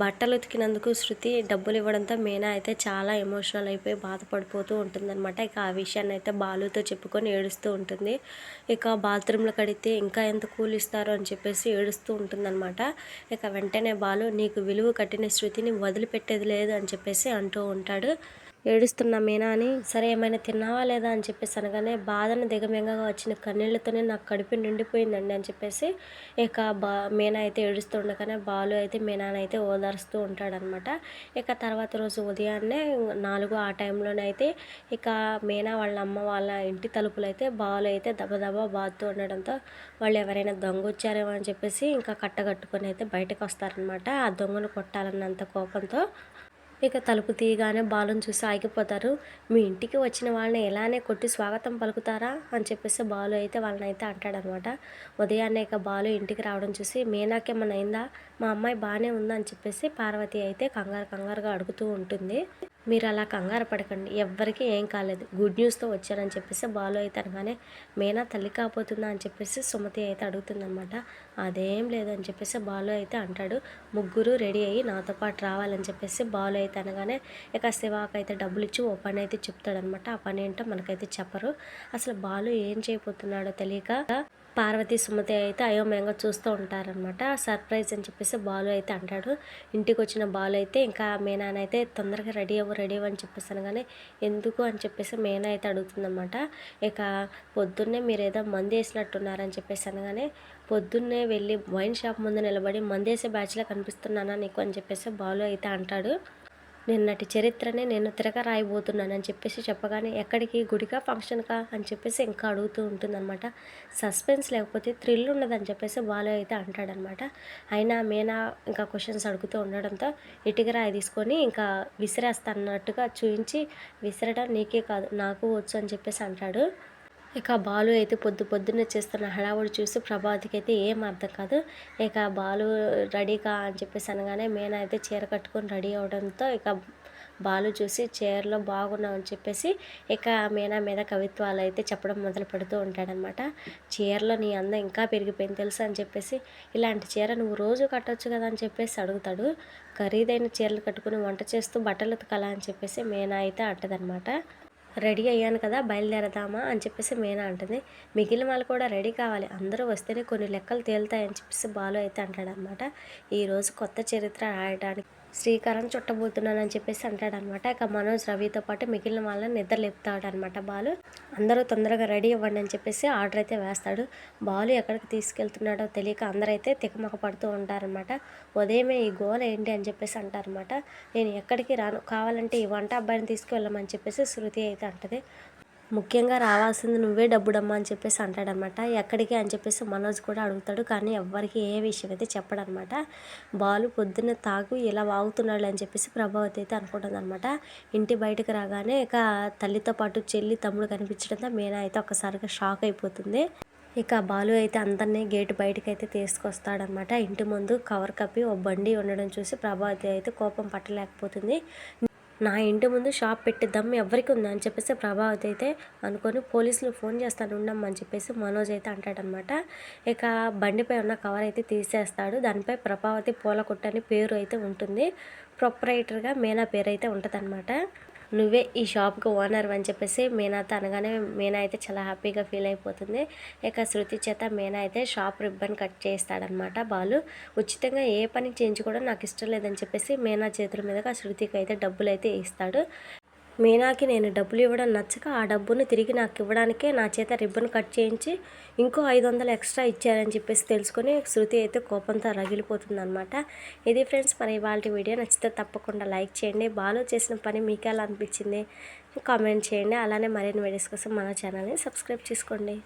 బట్టలు ఉతికినందుకు శృతి డబ్బులు ఇవ్వడంతో మీనా అయితే చాలా ఎమోషనల్ అయిపోయి బాధపడిపోతూ ఉంటుందన్నమాట. ఇక ఆ విషయాన్ని అయితే బాలుతో చెప్పుకొని ఏడుస్తూ ఉంటుంది. ఇక బాత్రూంలో కడితే ఇంకా ఎంత కూలి ఇస్తారు అని చెప్పేసి ఏడుస్తూ ఉంటుందన్నమాట. ఇక వెంటనే బాలు నీకు విలువ కట్టిన శృతిని వదిలిపెట్టేది లేదు అని చెప్పేసి అంటూ ఉంటాడు. ఏడుస్తున్నా మీనా అని సరే ఏమైనా తిన్నావా లేదా? అని చెప్పేసి అనగానే బాధను దిగమింగగా వచ్చిన కన్నీళ్ళతోనే నాకు కడుపు నిండిపోయిందండి అని చెప్పేసి ఇక బా మీనా అయితే ఏడుస్తూ ఉండగానే బాలు అయితే మీనాని అయితే ఓదారుస్తూ ఉంటాడనమాట. ఇక తర్వాత రోజు ఉదయాన్నే నాలుగు ఆ టైంలోనే అయితే ఇక మీనా వాళ్ళ అమ్మ వాళ్ళ ఇంటి తలుపులు అయితే బాలు అయితే దబదబా బాదుతూ ఉండడంతో వాళ్ళు ఎవరైనా దొంగ వచ్చారేమో అని చెప్పేసి ఇంకా కట్టగట్టుకొని అయితే బయటకు వస్తారనమాట. ఆ దొంగను కొట్టాలన్నంత కోపంతో ఇక తలుపు తీయగానే బాలుని చూసి ఆగిపోతారు. మీ ఇంటికి వచ్చిన వాళ్ళని ఎలానే కొట్టి స్వాగతం పలుకుతారా అని చెప్పేసి బాలు అయితే వాళ్ళని అయితే అంటాడనమాట. ఉదయాన్నే ఇక బాలు ఇంటికి రావడం చూసి మీనాకేమన్నా అయిందా? మా అమ్మాయి బాగానే ఉందా? అని చెప్పేసి పార్వతి అయితే కంగారు కంగారుగా అడుగుతూ ఉంటుంది. మీరు అలా కంగారు పడకండి. ఎవ్వరికీ ఏం కాలేదు. గుడ్ న్యూస్తో వచ్చారని చెప్పేసి బాలు అయితే అనగానే మేనా తల్లి కాపోతుందా? అని చెప్పేసి సుమతి అయితే అడుగుతుందనమాట అదేం లేదని చెప్పేసి బాలు అయితే అంటాడు. ముగ్గురు రెడీ అయ్యి నాతో పాటు రావాలని చెప్పేసి బాలు అయితే అనగానే ఇక శివాకైతే అయితే డబ్బులు ఇచ్చి ఓ పని అయితే చెప్తాడనమాట ఆ పని ఏంటో మనకైతే చెప్పరు. అసలు బాలు ఏం చేయబోతున్నాడో తెలియక పార్వతి సుమతి అయితే అయోమయంగా చూస్తూ ఉంటారనమాట సర్ప్రైజ్ అని చెప్పేసి బాలు అయితే అంటాడు. ఇంటికి వచ్చిన బాలు అయితే ఇంకా మేనాన్న తొందరగా రెడీ అవ్వ రెడీ అని చెప్పేసి అనగానే ఎందుకు అని చెప్పేసి మెయిన్ అయితే అడుగుతుందన్నమాట. ఇక పొద్దున్నే మీరు ఏదో మంది వేసినట్టున్నారని చెప్పేసి అనగానే పొద్దున్నే వెళ్ళి వైన్ షాప్ ముందు నిలబడి మందేసే బ్యాచ్లో కనిపిస్తున్నానా నీకు అని చెప్పేసి బాలు అయితే అంటాడు. నిన్నటి చరిత్రనే నేను తిరగ రాయబోతున్నానని చెప్పేసి చెప్పగానే ఎక్కడికి? గుడికా? ఫంక్షన్కా? అని చెప్పేసి ఇంకా అడుగుతూ ఉంటుందన్నమాట. సస్పెన్స్ లేకపోతే థ్రిల్ ఉండదని చెప్పేసి బాలు అయితే అంటాడనమాట అయినా మేనా ఇంకా క్వశ్చన్స్ అడుగుతూ ఉండడంతో ఇటుక రాయి తీసుకొని ఇంకా విసిరేస్తాన్నట్టుగా చూపించి విసిరడం నీకే కాదు నాకు వచ్చు అని చెప్పేసి అంటాడు. ఇక బాలు అయితే పొద్దు పొద్దున్నే చేస్తున్న హడావుడు చూసి ప్రభాతికి అయితే ఏం అర్థం కాదు. ఇక బాలు రెడీగా అని చెప్పేసి అనగానే మేన అయితే చీర కట్టుకొని రెడీ అవడంతో ఇక బాలు చూసి చీరలో బాగున్నామని చెప్పేసి ఇక మీనా మీద కవిత్వాలు అయితే చెప్పడం మొదలు పెడుతూ ఉంటాడనమాట. చీరలో నీ అందం ఇంకా పెరిగిపోయింది తెలుసా అని చెప్పేసి ఇలాంటి చీర నువ్వు రోజు కట్టొచ్చు కదా అని చెప్పేసి అడుగుతాడు. ఖరీదైన చీరలు కట్టుకుని వంట చేస్తూ బట్టలు ఉతకాలా అని చెప్పేసి మీనా అయితే అంటదనమాట. రెడీ అయ్యాను కదా బయలుదేరదామా అని చెప్పేసి మీనా అంటుంది. మిగిలిన వాళ్ళు కూడా రెడీ కావాలి. అందరూ వస్తేనే కొన్ని లెక్కలు తేలుతాయని చెప్పేసి బాలు అయితే అంటాడనమాట ఈరోజు కొత్త చరిత్ర రాయడానికి శ్రీకారం చుట్టబోతున్నానని చెప్పేసి అంటాడనమాట. ఇక మనోజ్ రవితో పాటు మిగిలిన వాళ్ళని నిద్ర లేపుతాడనమాట బాలు. అందరూ తొందరగా రెడీ అవ్వండి అని చెప్పేసి ఆర్డర్ అయితే వేస్తాడు. బాలు ఎక్కడికి తీసుకెళ్తున్నాడో తెలియక అందరైతే తికమక పడుతూ ఉంటారనమాట. ఉదయమే ఈ గోల ఏంటి? అని చెప్పేసి అంటారనమాట. నేను ఎక్కడికి రాను. కావాలంటే ఈ వంట అబ్బాయిని తీసుకువెళ్ళమని చెప్పేసి శృతి అయితే అంటది. ముఖ్యంగా రావాల్సింది నువ్వే డబ్బుడమ్మా అని చెప్పేసి అంటాడనమాట. ఎక్కడికి అని చెప్పేసి మనోజ్ కూడా అడుగుతాడు. కానీ ఎవ్వరికి ఏ విషయం అయితే చెప్పడనమాట. బాలు పొద్దున్న తాగు ఇలా వాగుతున్నాడు అని చెప్పేసి ప్రభావతి అయితే అనుకుంటుందన్నమాట ఇంటి బయటకు రాగానే ఇక తల్లితో పాటు చెల్లి తమ్ముడు కనిపించడంతో మీనా అయితే ఒక్కసారిగా షాక్ అయిపోతుంది. ఇక బాలు అయితే అందరినీ గేటు బయటకు అయితే తీసుకొస్తాడనమాట. ఇంటి ముందు కవర్ కప్పి ఓ బండి ఉండడం చూసి ప్రభావతి అయితే కోపం పట్టలేకపోతుంది. నా ఇంటి ముందు షాప్ పెట్టి దమ్ము ఎవరికి ఉందని చెప్పేసి ప్రభావతి అయితే అనుకొని పోలీసులు ఫోన్ చేస్తాను ఉండమ్మని చెప్పేసి మనోజ్ అయితే అంటాడనమాట. ఇక బండిపై ఉన్న కవర్ అయితే తీసేస్తాడు. దానిపై ప్రభావతి పూల కొట్టని పేరు అయితే ఉంటుంది. ప్రొపరేటర్గా మేనా పేరు అయితే ఉంటుంది నువ్వే ఈ షాప్కి ఓనర్ అని చెప్పేసి మీనాతో అనగానే మీనా అయితే చాలా హ్యాపీగా ఫీల్ అయిపోతుంది. ఇక శృతి చేత మీనా అయితే షాప్ రిబ్బన్ కట్ చేస్తాడనమాట బాలు. ఉచితంగా ఏ పని చేయించుకోవడం నాకు ఇష్టం లేదని చెప్పేసి మీనా చేతుల మీదగా శృతికి అయితే డబ్బులు అయితే ఇస్తాడు. మీనాకి నేను డబ్బులు ఇవ్వడం నచ్చక ఆ డబ్బును తిరిగి నాకు ఇవ్వడానికే నా చేత రిబ్బన్ కట్ చేయించి ఇంకో ఐదు వందలు ఎక్స్ట్రా ఇచ్చారని చెప్పేసి తెలుసుకొని శృతి అయితే కోపంతో రగిలిపోతుందనమాట ఇది ఫ్రెండ్స్ మరి ఇవాళ వీడియో నచ్చితే తప్పకుండా లైక్ చేయండి. బాలో చేసిన పని మీకు ఎలా అనిపించింది. కామెంట్ చేయండి. అలానే మరిన్ని వీడియోస్ కోసం మన ఛానల్ని సబ్స్క్రైబ్ చేసుకోండి.